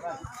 Gracias.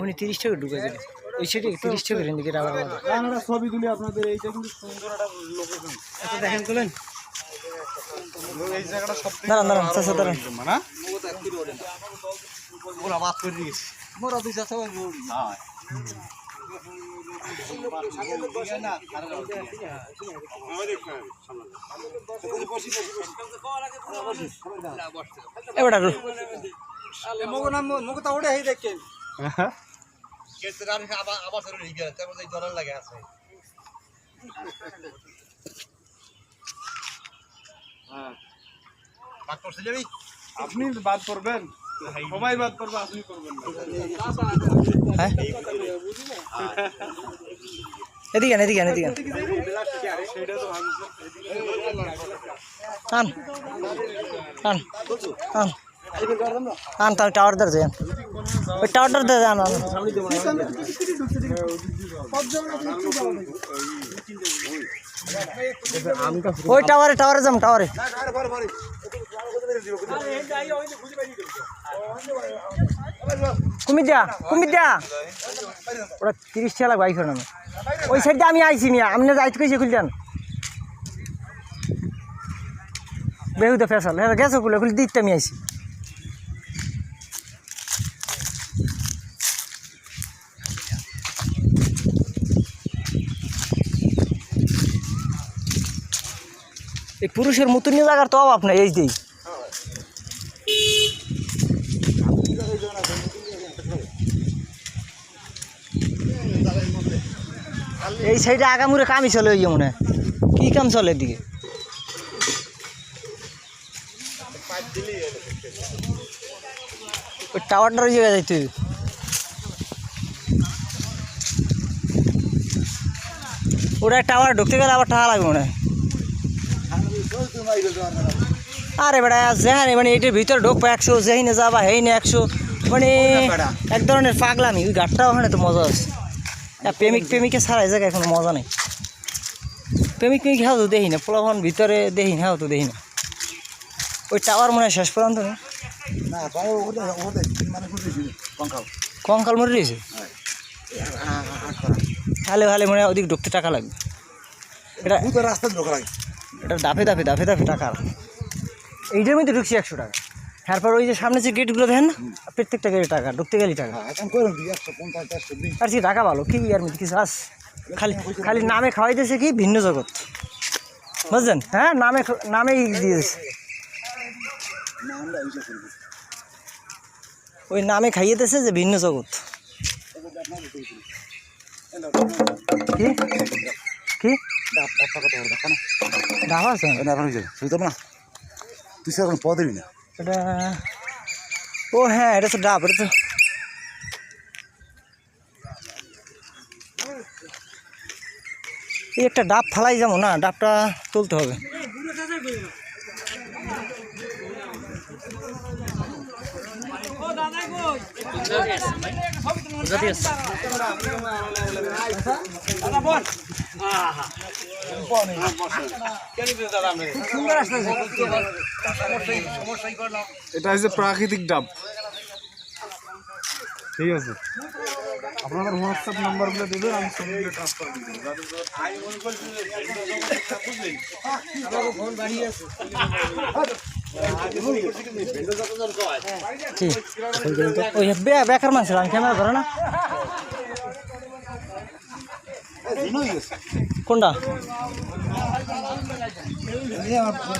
উনি তিরিশ টাকা ঢুকে যাবে ওই সাইডে তিরিশ টাকা রেন্দি গেট আবার। আমরা আপনাদের এইটা কিন্তু সুন্দর একটা লোকেশন আচ্ছা দেখেন তুলেন। এই জায়গাটা সব দাঁড়ান দাঁড়ান চাচা দাঁড়ান। মানা? ওরা বাদ করে দিয়েছে। মোরা দুই চাচা হ্যাঁ। এবার মগো নাম মগো তা ওড়ে হেই দেখেন আপনি বাদ করবেন সবাই বাদ করবে আপনি করবেন হ্যাঁ? এদিকে এদিকে এদিকে আন। আন আন। আন আন তাহলে টাওয়ার ধরে যান। ওই টাওয়ারটার ধরে যান। ওই টাওয়ারে টাওয়ারে যাম টাওয়ারে কুমির দিয়া কুমির দিয়া ওরা তিরিশ টাকা লাগবে আইফোন আমি ওই সাইডে আমি আইছি মিয়া আপনি যাইতে কইছে খুলতেন বেহুদে ফেসাল হ্যাঁ গেছো খুলে খুলে দিতে আমি আইছি। এই পুরুষের মতন নিয়ে জায়গার তো অভাব নাই, এই দিই এই সাইডে আগামুরে কামই চলে ওই মনে কি কাম চলে এদিকে? ওই টাওয়ারটার ওই জায়গায় ওটা টাওয়ার ঢুকতে গেলে আবার টাকা লাগবে মনে হয়। আরে বেটা যেখানে মানে এটার ভিতরে ঢুকবো একশো যেখানে যাবা হেইনে একশো মানে এক ধরনের পাগলামি ওই ঘাটটাও ওখানে তো মজা আছে আর প্রেমিক প্রেমিকে ছাড়া এই জায়গায় কোনো মজা নেই প্রেমিক প্রেমিক হ্যাঁ তো দেখি না পোলাভন ভিতরে দেখি না হ্যাঁ তো দেখি না ওই টাওয়ার মনে হয় শেষ পর্যন্ত না মানে কঙ্কাল মরে রয়েছে হালে হালে মনে হয় ওদিক ঢুকতে টাকা লাগবে এটা রাস্তা ঢোকা লাগে এটা দাফে দাফে দাফে দাফে টাকা। এইটার মধ্যে ঢুকছি একশো টাকা। তারপর ওই যে সামনে যে গেটগুলো দেখেন না প্রত্যেকটা গেটে টাকা ঢুকতে গেলে টাকা। হ্যাঁ দিন আর কি টাকা ভালো কি আর মধ্যে কিছু আস খালি খালি নামে খাওয়াইতেছে কি ভিন্ন জগৎ। বুঝলেন হ্যাঁ নামে নামেই দিয়েছে। ওই নামে খাইয়েতেছে যে ভিন্ন জগৎ। কি? কি? ডাব বলে না আছে। এটা এখন হয়েছে না তুই সে এখন পদেবি না? এটা ও হ্যাঁ এটা তো ডাব এটা তো। এই একটা ডাব ফালাই যাব না ডাবটা তুলতে হবে। এটা হচ্ছে প্রাকৃতিক ডাব। ঠিক আছে? আপনাদের হোয়াটসঅ্যাপ নাম্বারগুলো দেবেন, আমি ছবিগুলো ট্রান্সফার করে দেবো। বেকার মানুষ, আমি ক্যামেরা ধরে না? কোনটা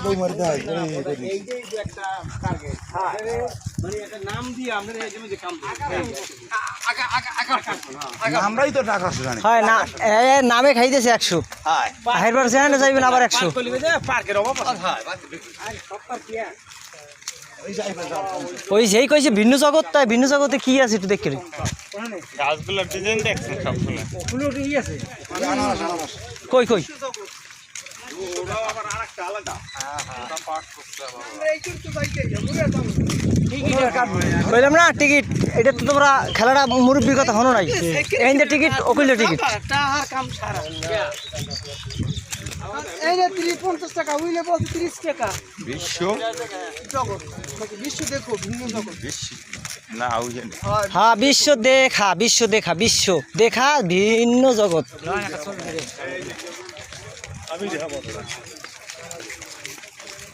বই মারতে হয় এই করি। আমরাই তো টাকা জানি হয় না নামে খাইতেছে একশো সেখানে যাইবেন আবার একশো ওই সেই কইছে ভিন্ন জগৎ তাই ভিন্ন জগতে কি আছে একটু দেখে। গাছগুলোর ডিজাইন দেখছেন সবগুলো। কই কই? ওটাও আবার আরেকটা আলাদা। ওটা করতে হবে। বললাম না টিকিট। এটা তো তোমরা খেলাটা মুরব্বীর কথা হনো নাই। এই যে টিকিট অকুল টিকিট। এই যে তিরিশ পঞ্চাশ টাকা উইলে বলছে তিরিশ টাকা। বিশ্ব? জগৎ বিশ্ব দেখো ভিন্ন জগৎ বিশ্ব না ওই যে হ্যাঁ বিশ্ব দেখা বিশ্ব দেখা বিশ্ব দেখা ভিন্ন জগৎ।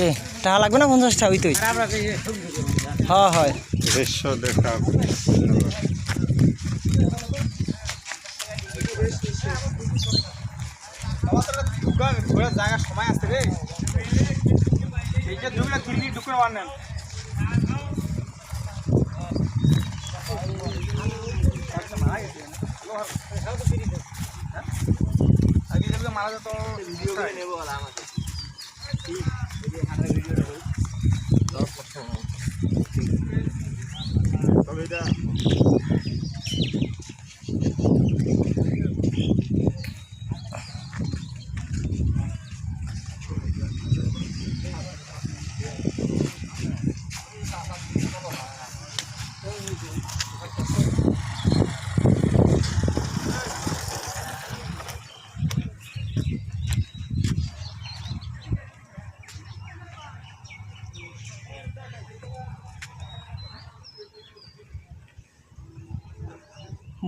কে টাকা লাগবে না পঞ্চাশটা? ওই তুই হ্যাঁ। হয় বিশ্ব দেখা জায়গা সময় আসছে রে। এইটা ঢুকলে তিল্লি ঢুকে আনেন মারা যেত ভিডিও করে নেব আমাকে। তবে এটা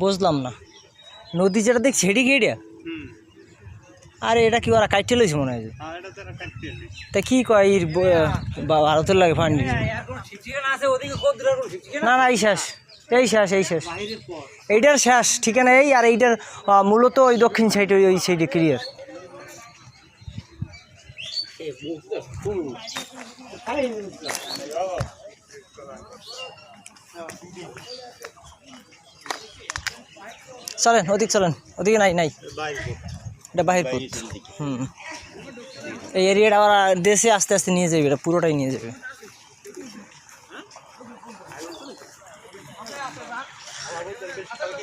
বুঝলাম না। নদী যেটা দেখছি কি এটা? আরে এটা কি ওরা কাটতে লইছে মনে হয়। হ্যাঁ তা কি কয় এর ভারতের লাগে ফান্ডি। না না এই শেষ। এই শেষ এই শেষ। এইটার শেষ ঠিকানা এই আর এইটার মূলত ওই দক্ষিণ সাইডে ওই সাইডে ক্লিয়ার চলেন ওদিক চলেন। ওদিকে নাই নাই। এটা বাহিরপুর। হুম। এই এরিয়াটা ওরা দেশে আস্তে আস্তে নিয়ে যাবে এটা পুরোটাই নিয়ে যাবে।